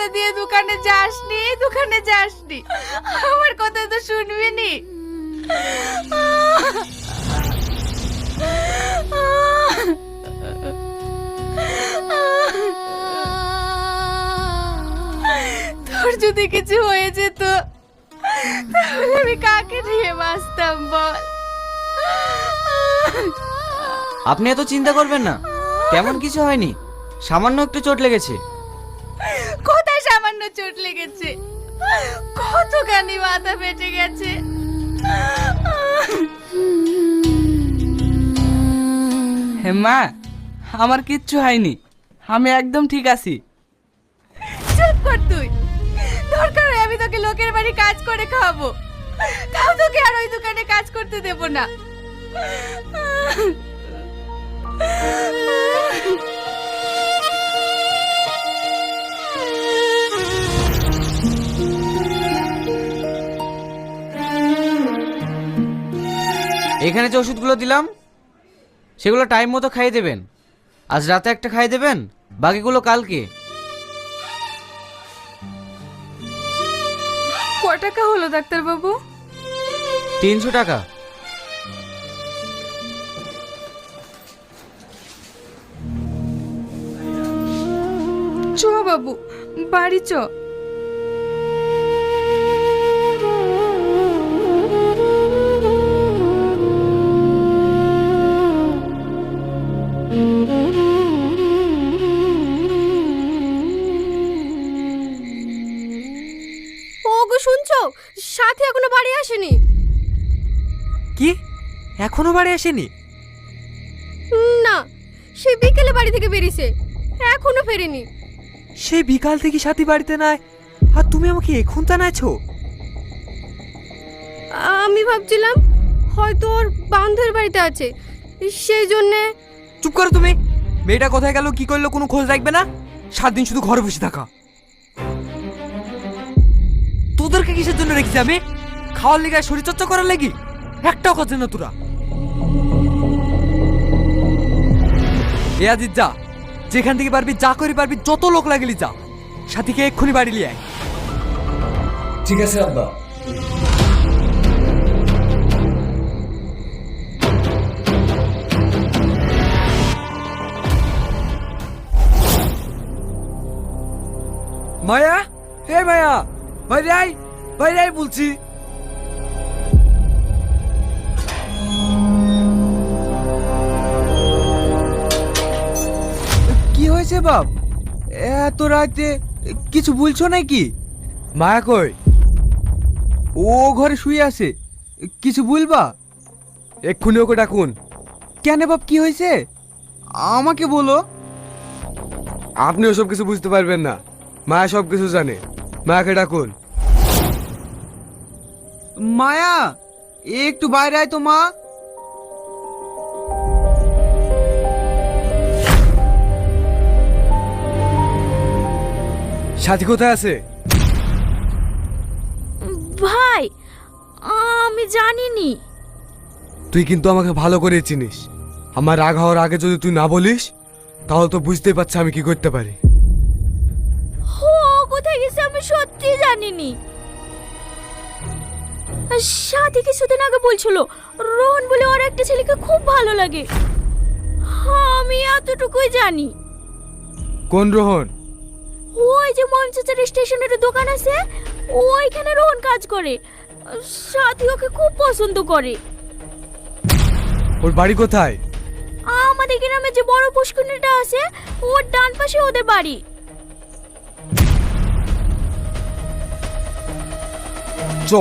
কথা দিয়ে দোকানে যাসনি দোকানে যাসনি। আমার কথা তো শুনবি নি? তোর যদি কিছু হয়ে যেত, তাহলে আমি কাকে নিয়ে বাঁচতাম বল? আপনি এত চিন্তা করবেন না। তেমন কিছু হয়নি। সামান্য একটু চোট লেগেছে। চোট লেগেছে। কতখানি মাথা ফেটে গেছে। হে মা আমার কিচ্ছু হয়নি। আমি একদম ঠিক আছি। চুপ কর তুই। দরকার হয় আমি তোকে লোকের বাড়ি কাজ করে খাওয়াবো। তাও তোকে আর ওই দোকানে কাজ করতে দেব না। এখানে যে ওষুধগুলো দিলাম সেগুলো টাইম মতো খাইয়ে দেবেন। আজ রাতে একটা খাইয়ে দেবেন বাকিগুলো কালকে। ক টাকা হলো ডাক্তার বাবু তিনশো টাকা। চ বাবু বাড়ি চ। শুনছো? সাথী এখনও বাড়ি আসেনি। কি? এখনও বাড়ি আসেনি? না সে বিকেলে বাড়ি থেকে বেরিয়েছে। এখনও ফেরেনি। সেই বিকাল থেকে সাথী বাড়িতে নাই। আর তুমি আমাকে এখন জানাইছো? আমি ভাবছিলাম হয়তো ওর বান্ধবের বাড়িতে আছে। সেই জন্যে চুপ করো তুমি। মেয়েটা কোথায় গেল কি করল কোনো খোঁজ রাখবে না? সাত দিন শুধু ঘরে বসে থাকা। তোদেরকে কিসের জন্য রেখেছি আমি? খাওয়ার লেগে শরীর চর্চা করার লাগি? একটাও কথা না তোরা। এ আজিজ যা। যেখান থেকে পারবি যা করে পারবি যত লোক লাগলি যা। সাথীকে এক্ষুনি বাড়ি লিয়ে আয়। ঠিক আছে আব্বা। মায়া? হে মায়া বাইরে আয়। বাইরে আয় বলছি। কি হয়েছে বাপ? এত রাতে কিছু বলছো নাকি? মায়া কই? ও ঘরে শুয়ে আছে। কিছু বলবা? এক্ষুনি ওকে ডাকুন। কেন বাপ কি হয়েছে? আমাকে বলো। আপনি ওসব কিছু বুঝতে পারবেন না। মায়া সব কিছু জানে। মায়াকে ডাকুন। মায়া একটু বাইরে আয় তো মা। সাথী কোথায় আছে? ভাই আমি জানিনি। তুই কিন্তু আমাকে ভালো করে চিনিস। আমার রাগ হওয়ার আগে যদি তুই না বলিস তাহলে তো বুঝতেই পারছি আমি কি করতে পারি। ও কোথায় গেছে আমি সত্যি জানিনি। সাথী কিছুদিন আগে বলছিল? রোহন বলে ওর একটা ছেলেকে খুব ভালো লাগে। আমি এতটুকুই জানি। কোন রোহন? ওই যে মঞ্চের স্টেশনের দোকান আছে ওইখানে রোহন কাজ করে। সাথী ওকে খুব পছন্দ করে। ওর বাড়ি কোথায়? আমাদের গ্রামে যে বড় পুষ্করিণীটা আছে ওর ডান পাশে ওদের বাড়ি। চ।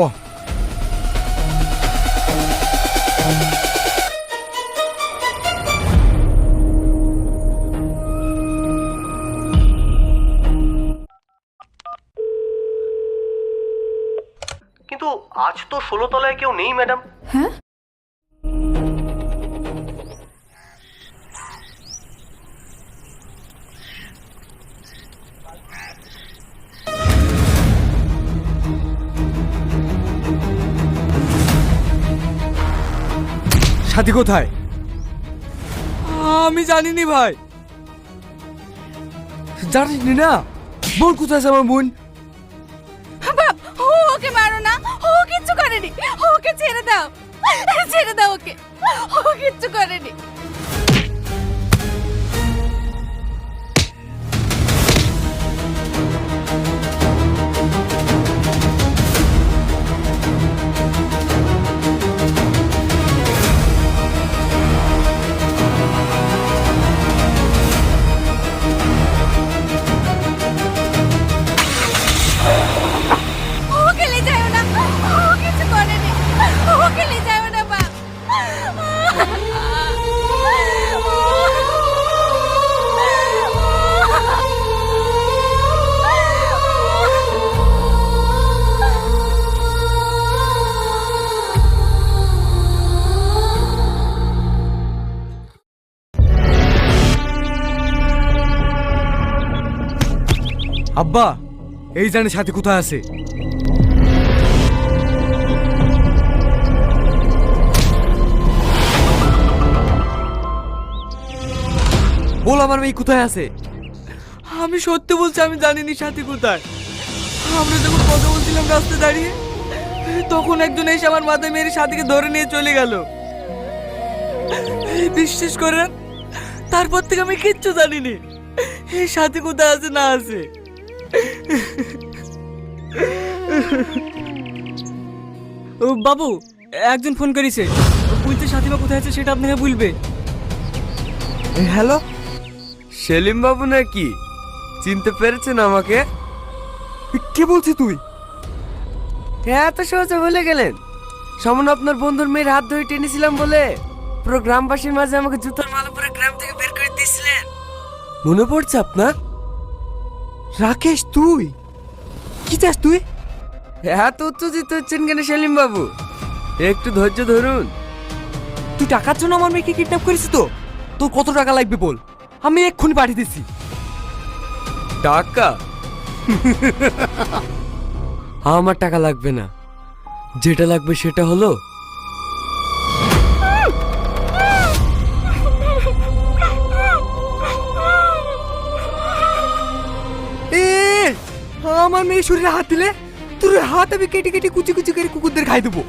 আজ তো ষোলো তলায় কেউ নেই ম্যাডাম। সাথী কোথায়? আমি জানিনি ভাই। জানিনি না? বোন কোথায় আছে আমার বোন? করেনি। ওকে ছেড়ে দাও। ছেড়ে দাও ওকে। ও কিচ্ছু করেনি। আব্বা, এই জানে সাথে কোথায় আছে? বল আমার মেয়ে কোথায় আছে? আমি সত্যি বলছি, আমি জানিনি সাথী কোথায়। আমরা যখন কথা বলছিলাম রাস্তায় দাঁড়িয়ে, তখন একজন এসে আমার মাথায় মেরে সাথীকে ধরে নিয়ে চলে গেল। বিশ্বাস করেন, তারপর থেকে আমি কিচ্ছু জানিনি, এই সাথী কোথায় আছে না আছে। বাবু, একজন ফোন করেছে। বলছে সাথীমা কোথায় আছে সেটা আপনাকে বলবে। হ্যালো? সেলিম বাবু নাকি? চিনতে পেরেছেন আমাকে? কে বলছিস তুই? হ্যাঁ তো সহজে ভুলে গেলেন। সামান্য আপনার বন্ধুর মেয়ের হাত ধরে টেনেছিলাম বলে পুরো গ্রামবাসীর মাঝে আমাকে জুতোর মালা পরে গ্রাম থেকে বের করে দিয়েছিলেন। মনে পড়ছে আপনার? রাকেশ তুই? কি চাস তুই? হ্যাঁ তো উত্তেজিত হচ্ছেন কেন সেলিম বাবু? একটু ধৈর্য ধরুন। তুই টাকার জন্য আমার মেয়েকে কিডন্যাপ করেছিস তো? তোর কত টাকা লাগবে বল? আমি এক্ষুনি পাঠিয়ে দিচ্ছি। টাকা? আমার টাকা লাগবে না। যেটা লাগবে সেটা হলো আমার মেয়ে শরীরে হাত দিলে তোর হাত আমি কেটে কেটে কুচি কুচি করে কুকুরদের খাই দেবো।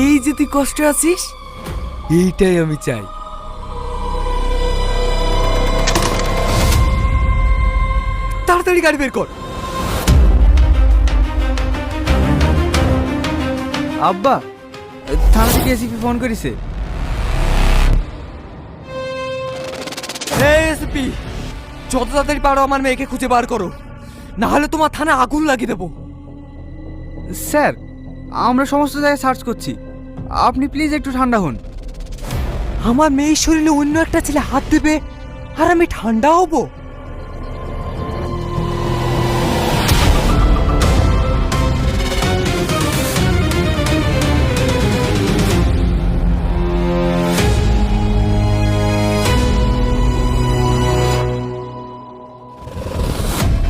এই যে তুই কষ্ট আছিস এইটাই আমি চাই। তাড়াতাড়ি গাড়ি বের কর। আব্বা থানা থেকে এসিপি ফোন করেছে? এসপি যত তাড়াতাড়ি পারো আমার মেয়েকে খুঁজে বার করো। না হলে তোমার থানা আগুন লাগিয়ে দেবো। স্যার আমরা সমস্ত জায়গায় সার্চ করছি। আপনি প্লিজ একটু ঠান্ডা হন। আমার মেয়ের শরীরে অন্য একটা ছেলে হাত দেবে আর আমি ঠান্ডা হব?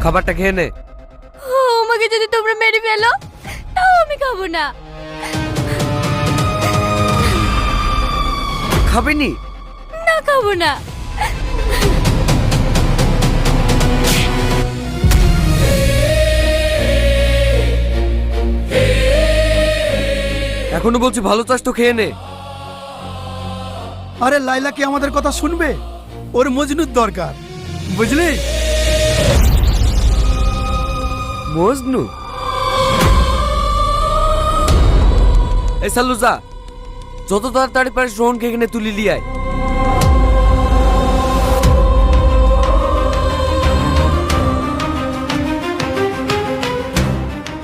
খাবারটা খেয়ে নে। আমাকে যদি তোমরা মেরে ফেলো তাও আমি খাব না। খাবেনি? না খাব না। এখনও বলছি ভালো চাস তো খেয়ে নে। আরে লাইলা কি আমাদের কথা শুনবে? ওর মজনুর দরকার। বুঝলি? মজনু এই সালুজা, যত তাড়াতাড়ি পারিস রোহনকে এখানে তুলি লিয়ায়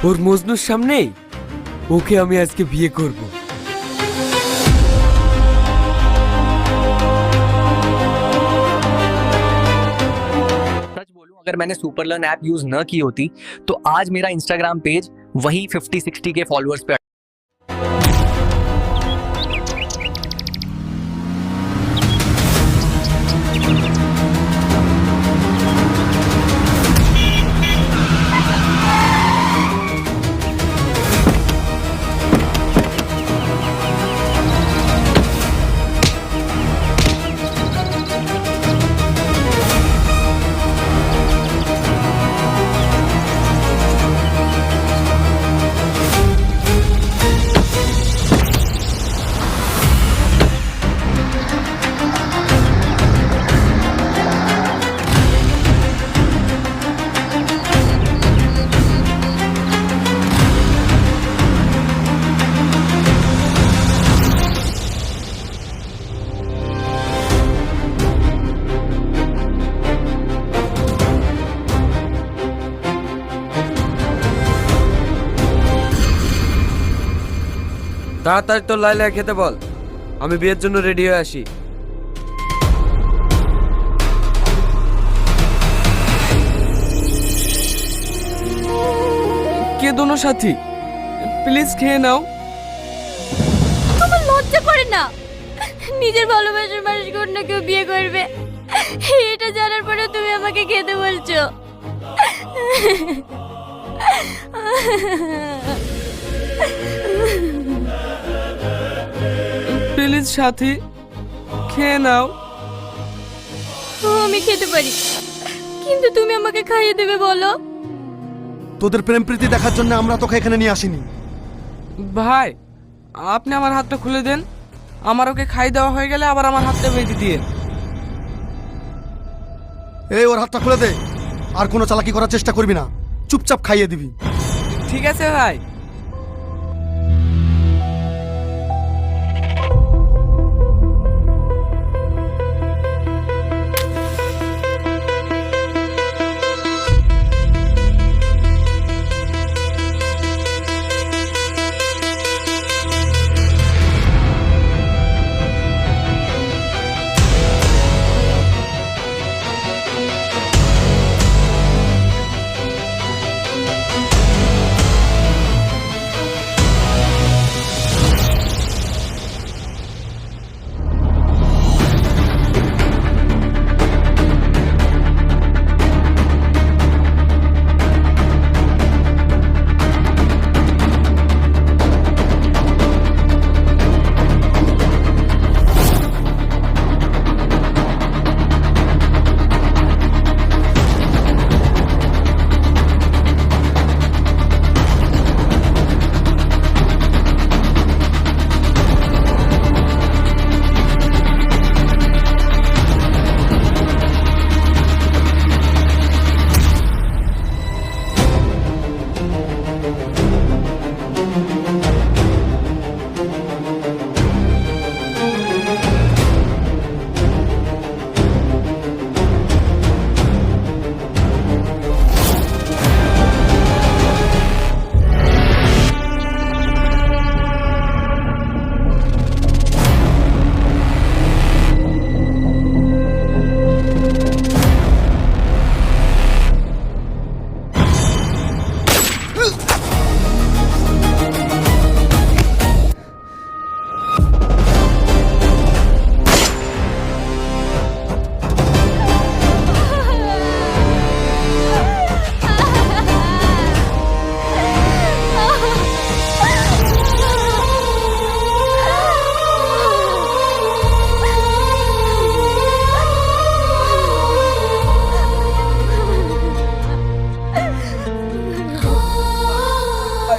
ওর মজনুর সামনেই ওকে আমি আজকে বিয়ে করব। अगर मैंने सुपर लर्न ऐप यूज़ न की होती तो आज मेरा इंस्टाग्राम पेज वही 50 60 के फॉलोअर्स पे তাড়াতাড়ি তোর লাইলা খেতে বল। আমি বিয়ের জন্য রেডি হয়ে আসি। কে দোনো সাথী? প্লিজ খেয়ে নাও। তোমার লজ্জা করে না। নিজের ভালোবাসার মানুষকে অন্য কেউ বিয়ে করবে। এটা জানার পরে তুমি আমাকে খেতে বলছো। প্লিজ সাথী খেয়ে নাও। আমি খেতে পারি। কিন্তু তুমি আমাকে খাইয়ে দেবে বলো। তোদের প্রেম প্রীতি দেখার জন্য আমরা তোকে এখানে নিয়ে আসিনি। ভাই আপনি আমার হাতটা খুলে দেন। আমার ওকে খাই দেওয়া হয়ে গেলে আবার আমার হাতটা বেঁধে দিয়ে। এই ওর হাতটা খুলে দে। আর কোনো চালাকি করার চেষ্টা করবি না। চুপচাপ খাইয়ে দিবি। ঠিক আছে ভাই।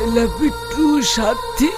I love you two Sathi.